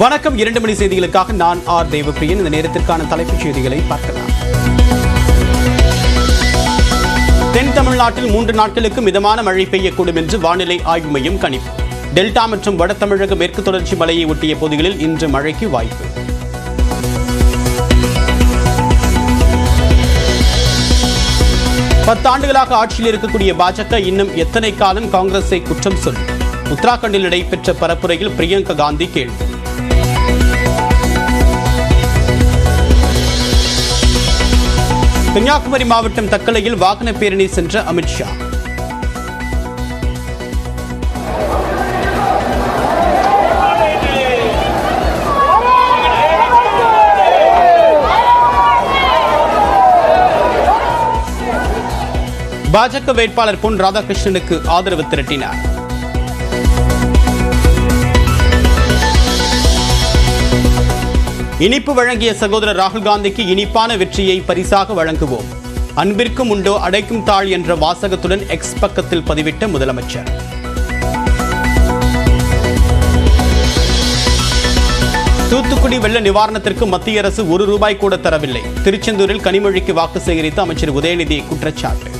வணக்கம். இரண்டு மணி செய்திகளுக்காக நான் ஆர் தேவப்பிரியன். இந்த நேரத்திற்கான தலைப்புச் செய்திகளை பார்க்கலாம். தென் தமிழ்நாட்டில் மூன்று நாட்களுக்கு மிதமான மழை பெய்யக்கூடும் என்று வானிலை ஆய்வு மையம் கணிப்பு. டெல்டா மற்றும் வட தமிழக மேற்கு தொடர்ச்சி மலையை ஒட்டிய பகுதிகளில் இன்று மழைக்கு வாய்ப்பு. பத்தாண்டுகளாக ஆட்சியில் இருக்கக்கூடிய பாஜக இன்னும் எத்தனை காலம் காங்கிரஸை குற்றம் சொல்லும் உத்தராகண்டில் நடைபெற்ற பரப்புரையில் பிரியங்கா காந்தி கேள்வி. கன்னியாகுமரி மாவட்டம் தக்கலையில் வாகன பேரணி சென்ற அமித்ஷா பாஜக வேட்பாளர் பொன் ராதாகிருஷ்ணனுக்கு ஆதரவு திரட்டினார். இனிப்பு வழங்கிய சகோதரர் ராகுல் காந்திக்கு இனிப்பான வெற்றியை பரிசாக வழங்குவோம். அன்பிற்கும் உண்டோ அடைக்கும் தாழ் என்ற வாசகத்துடன் எக்ஸ் பக்கத்தில் பதிவிட்ட முதலமைச்சர். தூத்துக்குடி வெள்ள நிவாரணத்திற்கு மத்திய அரசு ஒரு ரூபாய் கூட தரவில்லை. திருச்செந்தூரில் கனிமொழிக்கு வாக்கு சேகரித்த அமைச்சர் உதயநிதி குற்றச்சாட்டு.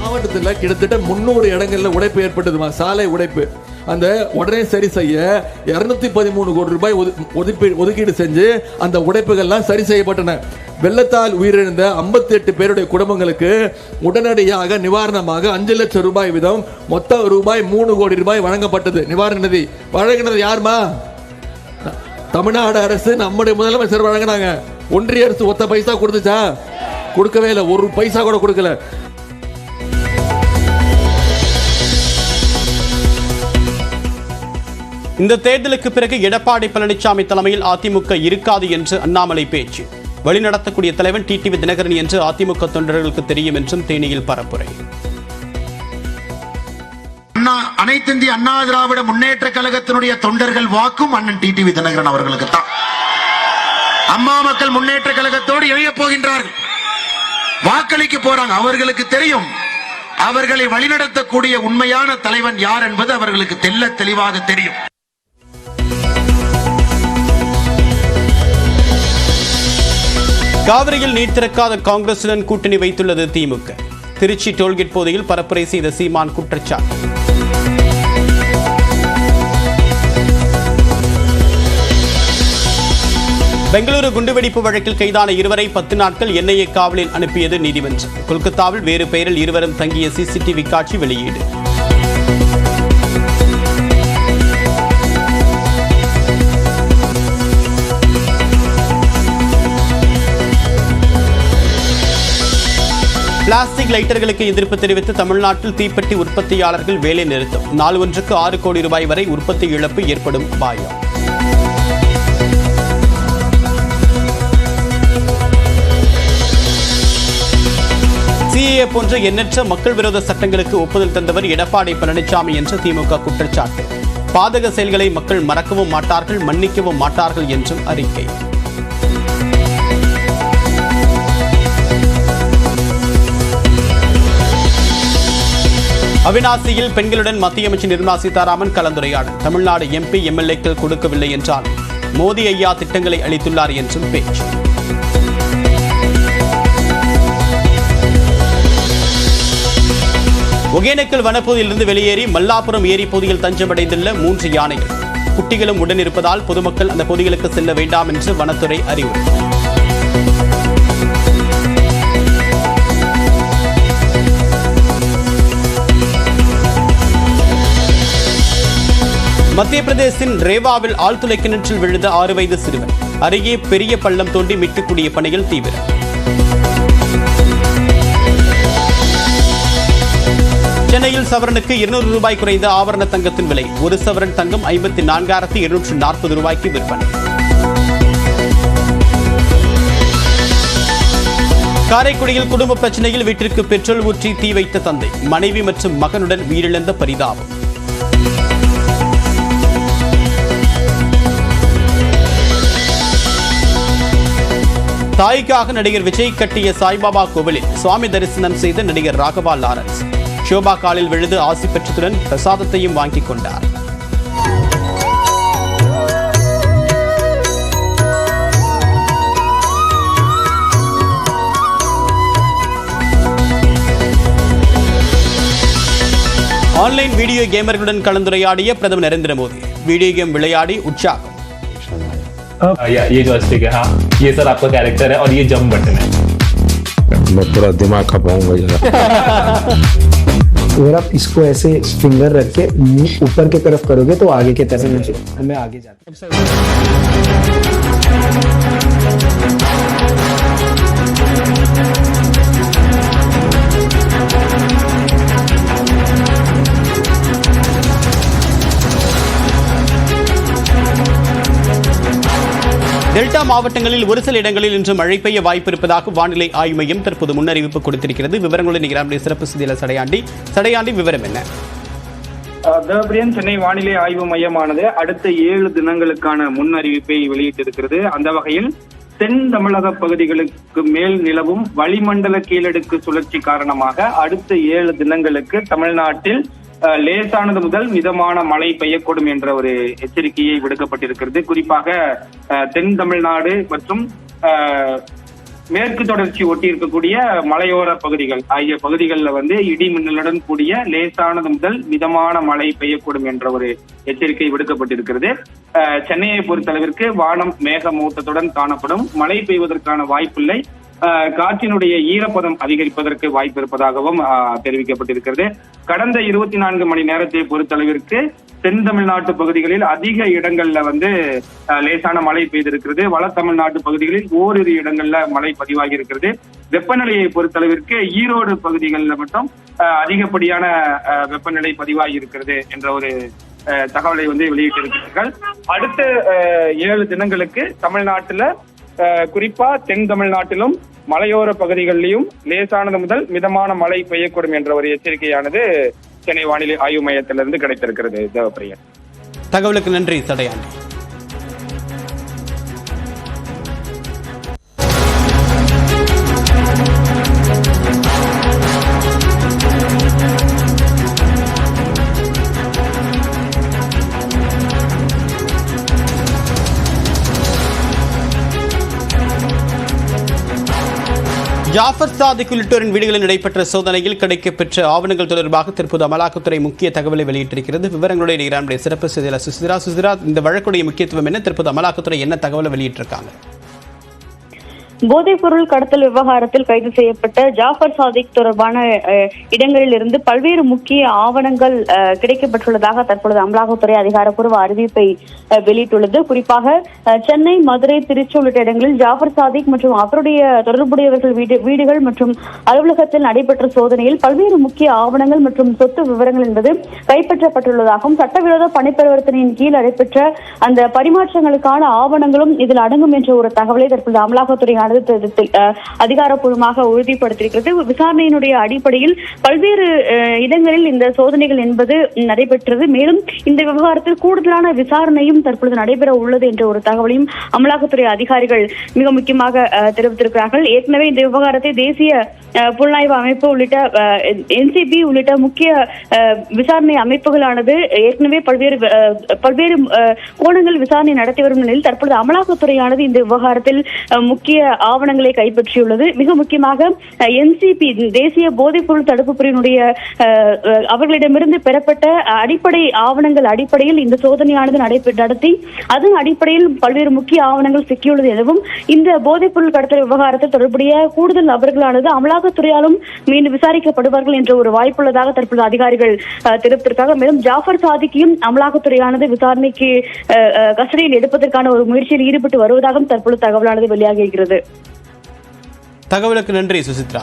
மாவட்டத்தில் கிட்டத்தட்ட முன்னூறு இடங்களில் உடைப்பு ஏற்பட்டதுமா சாலை உடைப்பு. அந்த உடனே சரி செய்ய இருநூத்தி பதிமூணு கோடி ரூபாய் ஒதுப்பீ- ஒதுக்கீடு செஞ்சு அந்த உடைப்புகள்லாம் சரி செய்யப்பட்டன. வெள்ளத்தால் உயிரிழந்த 58 பேருடைய குடும்பங்களுக்கு உடனடியாக நிவாரணமாக அஞ்சு லட்சம் ரூபாய் வீதம் மொத்த ரூபாய் மூணு கோடி ரூபாய் வழங்கப்பட்டது. நிவாரண நிதி. வழங்கினது யாருமா? தமிழ்நாடு அரசு நம்முடைய முதலமைச்சர் வழங்கினாங்க. ஒன்றிய அரசு ஒத்த பைசா கொடுத்துச்சா? கொடுக்கவே இல்லை. ஒரு பைசா கூட கொடுக்கல. இந்த தேர்தலுக்கு பிறகு எடப்பாடி பழனிசாமி தலைமையில் அதிமுக இருக்காது என்று அண்ணாமலை பேச்சு. வழிநடத்தக்கூடிய தலைவன் டிடிவி தினகரன் என்று அதிமுக தொண்டர்களுக்கு தெரியும் என்றும் தேனியில் பரப்புரை. அண்ணா அனைத்து இந்திய அண்ணா திராவிட முன்னேற்ற கழகத்தினுடைய தொண்டர்கள் வாக்கும் அண்ணன் டிடிவி தினகரன் அவர்களுக்கு தான். அம்மா மக்கள் முன்னேற்ற கழகத்தோடு இணைய போகின்றார்கள். வாக்களிக்க போறாங்க அவர்களுக்கு தெரியும். அவர்களை வழிநடத்தக்கூடிய உண்மையான தலைவன் யார் என்பது அவர்களுக்கு தெல்ல தெளிவாக தெரியும். காவிரியில் நீர் திறக்காத காங்கிரசுடன் கூட்டணி வைத்துள்ளது திமுக. திருச்சி டோல்கேட் போதையில் பரப்புரை செய்த சீமான் குற்றச்சாட்டு. பெங்களூரு குண்டுவெடிப்பு வழக்கில் கைதான இருவரை பத்து நாட்கள் என்ஐஏ காவலில் அனுப்பியது நீதிமன்றம். கொல்கத்தாவில் வேறு பெயரில் இருவரும் தங்கிய சிசிடிவி காட்சி வெளியீடு. பிளாஸ்டிக் லைட்டர்களுக்கு எதிர்ப்பு தெரிவித்து தமிழ்நாட்டில் தீப்பெட்டி உற்பத்தியாளர்கள் வேலை நிறுத்தம். நாள் ஒன்றுக்கு ஆறு கோடி ரூபாய் வரை உற்பத்தி இழப்பு ஏற்படும் அபாயம் சிஏ போன்ற எண்ணற்ற மக்கள் விரோத சட்டங்களுக்கு ஒப்புதல் தந்தவர் எடப்பாடி பழனிசாமி என்ற திமுக குற்றச்சாட்டு. பாதக செயல்களை மக்கள் மறக்கவும் மாட்டார்கள் மன்னிக்கவும் மாட்டார்கள் என்றும் அறிக்கை. அவினாசியில் பெண்களுடன் மத்திய அமைச்சர் நிர்மலா சீதாராமன் கலந்துரையாடல் தமிழ்நாடு எம்பி எம்எல்ஏக்கள் கொடுக்கவில்லை என்றால் மோடி ஐயா திட்டங்களை அளித்துள்ளார் என்றும் பேச்சு. ஒகேனக்கல் வனப்பகுதியிலிருந்து வெளியேறி மல்லாபுரம் ஏரி பகுதியில் தஞ்சமடைந்துள்ள மூன்று யானைகள். குட்டிகளும் உடன் இருப்பதால் பொதுமக்கள் அந்த பகுதிகளுக்கு செல்ல வேண்டாம் என்று வனத்துறை அறிவுறுத்தினார் மத்திய பிரதேசின் ரேவாவில் ஆழ்துளை கிணற்றில் விழுந்த ஆறு வயது சிறுவன். அருகே பெரிய பள்ளம் தோண்டி மீட்கக்கூடிய பணிகள் தீவிரம். சென்னையில் சவரனுக்கு இருநூறு ரூபாய் குறைந்த ஆபரண தங்கத்தின் விலை. ஒரு சவரன் தங்கம் ஐம்பத்தி நான்காயிரத்தி இருநூற்று நாற்பது ரூபாய்க்கு விற்பனை. காரைக்குடியில் குடும்ப பிரச்சனையில் வீட்டிற்கு பெட்ரோல் ஊற்றி தீ வைத்த தந்தை. மனைவி மற்றும் மகனுடன் உயிரிழந்த பரிதாபம். தாய்க்காக நடிகர் விஜய் கட்டிய சாய்பாபா கோவிலில் சுவாமி தரிசனம் செய்த நடிகர் ராகவா லாரன்ஸ். ஷோபா காலில் விழுது ஆசி பெற்றதுடன் பிரசாதத்தையும் வாங்கிக் கொண்டார். ஆன்லைன் வீடியோ கேமர்களுடன் கலந்துரையாடிய பிரதமர் நரேந்திர மோடி. வீடியோ கேம் விளையாடி உற்சாகம். या ये जो स्टिक है हाँ ये सर आपका कैरेक्टर है और ये जम बटन है। मैं पूरा दिमाग खपाऊँगा जरा अगर आप इसको ऐसे फिंगर रख के ऊपर की तरफ़ करोगे तो आगे के तरफ़ मैं आगे जाता டெல்டா மாவட்டங்களில் ஒரு சில இடங்களில் இன்று மழை பெய்ய வாய்ப்பு இருப்பதாக வானிலை ஆய்வு மையம் தற்போது முன்னறிவிப்பு கொடுத்திருக்கிறது. விவரங்களுடன் நிகழ்ச்சிய சிறப்பு செய்தியாளர் சடையாண்டி. சடையாண்டி விவரம் என்ன? கபிரியன் சென்னை வானிலை ஆய்வு மையமானது அடுத்த ஏழு தினங்களுக்கான முன்னறிவிப்பை வெளியிட்டிருக்கிறது. அந்த வகையில் தென் தமிழக பகுதிகளுக்கு மேல் நிலவும் வளிமண்டல கீழடுக்கு சுழற்சி காரணமாக அடுத்த ஏழு தினங்களுக்கு தமிழ்நாட்டில் லேசானது முதல் மிதமான மழை பெய்யக்கூடும் என்ற ஒரு எச்சரிக்கையை விடுக்கப்பட்டிருக்கிறது. குறிப்பாக தென் தமிழ்நாடு மற்றும் மேற்கு தொடர்ச்சி ஒட்டி இருக்கக்கூடிய மலையோர பகுதிகள் ஆகிய பகுதிகளில் வந்து இடி மின்னலுடன் கூடிய லேசானது முதல் மிதமான மழை பெய்யக்கூடும் என்ற ஒரு எச்சரிக்கை விடுக்கப்பட்டிருக்கிறது. சென்னையை பொறுத்தளவிற்கு வானம் மேகமூட்டத்துடன் காணப்படும். மழை பெய்வதற்கான வாய்ப்பில்லை. காற்றினுடைய ஈரப்பதம் அதிகரிப்பதற்கு வாய்ப்பு இருப்பதாகவும் தெரிவிக்கப்பட்டிருக்கிறது. கடந்த இருபத்தி நான்கு மணி நேரத்தை பொறுத்தளவிற்கு தென் தமிழ்நாட்டு பகுதிகளில் அதிக இடங்கள்ல வந்து லேசான மழை பெய்திருக்கிறது. வட தமிழ்நாட்டு பகுதிகளில் ஓரிரு இடங்கள்ல மழை பதிவாகி இருக்கிறது வெப்பநிலையை பொறுத்தளவிற்கு ஈரோடு பகுதிகளில் மட்டும் அதிகப்படியான வெப்பநிலை பதிவாகி இருக்கிறது என்ற ஒரு தகவலை வந்து வெளியிட்டிருக்கிறார்கள். அடுத்த ஏழு தினங்களுக்கு தமிழ்நாட்டுல குறிப்பா தென் தமிழ்நாட்டிலும் மலையோர பகுதிகளிலும் லேசானது முதல் மிதமான மழை பெய்யக்கூடும் என்ற ஒரு எச்சரிக்கையானது சென்னை வானிலை ஆய்வு மையத்திலிருந்து கிடைத்திருக்கிறது. தேவப்பிரியன். தகவலுக்கு நன்றி தடையாண்டி. ஜாஃபர் சாதிக் உள்ளிட்டோரின் வீடுகளில் நடைபெற்ற சோதனையில் கிடைக்கப்பெற்ற ஆவணங்கள் தொடர்பாக தற்போது அமலாக்கத்துறை முக்கிய தகவலை வெளியிட்டிருக்கிறது. விவரங்களுடைய நிகழ்ச்சிய சிறப்பு செய்தியாளர் சுசிரா. சுசிரா இந்த வழக்குடைய முக்கியத்துவம் என்ன? தற்போது அமலாக்கத்துறை என்ன தகவலை வெளியிட்டிருக்காங்க? போதைப் பொருள் கடத்தல் விவகாரத்தில் கைது செய்யப்பட்ட ஜாஃபர் சாதிக் தொடர்பான இடங்களில் இருந்து பல்வேறு முக்கிய ஆவணங்கள் கிடைக்கப்பட்டுள்ளதாக தற்பொழுது அமலாக்கத்துறை அதிகாரப்பூர்வ அறிவிப்பை வெளியிட்டுள்ளது. குறிப்பாக சென்னை மதுரை திருச்சி உள்ளிட்ட இடங்களில் ஜாஃபர் சாதிக் மற்றும் அவருடைய தொடர்புடையவர்கள் வீடு வீடுகள் மற்றும் அலுவலகத்தில் நடைபெற்ற சோதனையில் பல்வேறு முக்கிய ஆவணங்கள் மற்றும் சொத்து விவரங்கள் என்பது கைப்பற்றப்பட்டுள்ளதாகவும் சட்டவிரோத பணிப்பரிவர்த்தனையின் கீழ் நடைபெற்ற அந்த பரிமாற்றங்களுக்கான ஆவணங்களும் இதில் அடங்கும் என்ற ஒரு தகவலை தற்போது அமலாக்கத்துறை நடந்தது அஹ், அதிகாரப்பூர்வமாக உறுதிப்படுத்தியிருக்கிறது. விசாரணையினுடைய அடிப்படையில் பல்வேறு இடங்களில் இந்த சோதனைகள் என்பது நடைபெற்றது. மேலும் இந்த விவகாரத்தில் கூடுதலான விசாரணையும் தற்பொழுது நடைபெற உள்ளது என்ற ஒரு தகவலையும் அமலாக்கத்துறை அதிகாரிகள் மிக முக்கியமாக தெரிவித்திருக்கிறார்கள். ஏற்கனவே இந்த விவகாரத்தை தேசிய அஹ், புலனாய்வு அமைப்பு உள்ளிட்ட என்சிபி உள்ளிட்ட முக்கிய அஹ், விசாரணை அமைப்புகளானது ஏற்கனவே பல்வேறு அஹ், பல்வேறு அஹ், கோணங்கள் விசாரணை நடத்தி வரும் நிலையில் தற்பொழுது அமலாக்கத்துறையானது இந்த விவகாரத்தில் முக்கிய ஆவணங்களை கைப்பற்றியுள்ளது. மிக முக்கியமாக என்சிபி தேசிய போதைப்பொருள் தடுப்பு பிரிவினுடைய அஹ், அவர்களிடமிருந்து பெறப்பட்ட அடிப்படை ஆவணங்கள் அடிப்படையில் இந்த சோதனையானது நடைபெற்று நடத்தி அதன் அடிப்படையில் பல்வேறு முக்கிய ஆவணங்கள் சிக்கியுள்ளது எனவும் இந்த போதைப்பொருள் கடத்தல் விவகாரத்தில் தொடர்புடைய கூடுதல் நபர்களானது அமலாக்கத்துறையாலும் மீண்டும் விசாரிக்கப்படுவார்கள் என்ற ஒரு வாய்ப்புள்ளதாக தற்போது அதிகாரிகள் அஹ், தெரிவித்திருக்காங்க. மேலும் ஜாஃபர் சாதிக்கையும் அமலாக்கத்துறையானது விசாரணைக்கு கஸ்டடியில் எடுப்பதற்கான ஒரு முயற்சியில் ஈடுபட்டு வருவதாகவும் தற்பொழுது தகவலானது வெளியாகி இருக்கிறது. தகவலுக்கு நன்றி சுசித்ரா.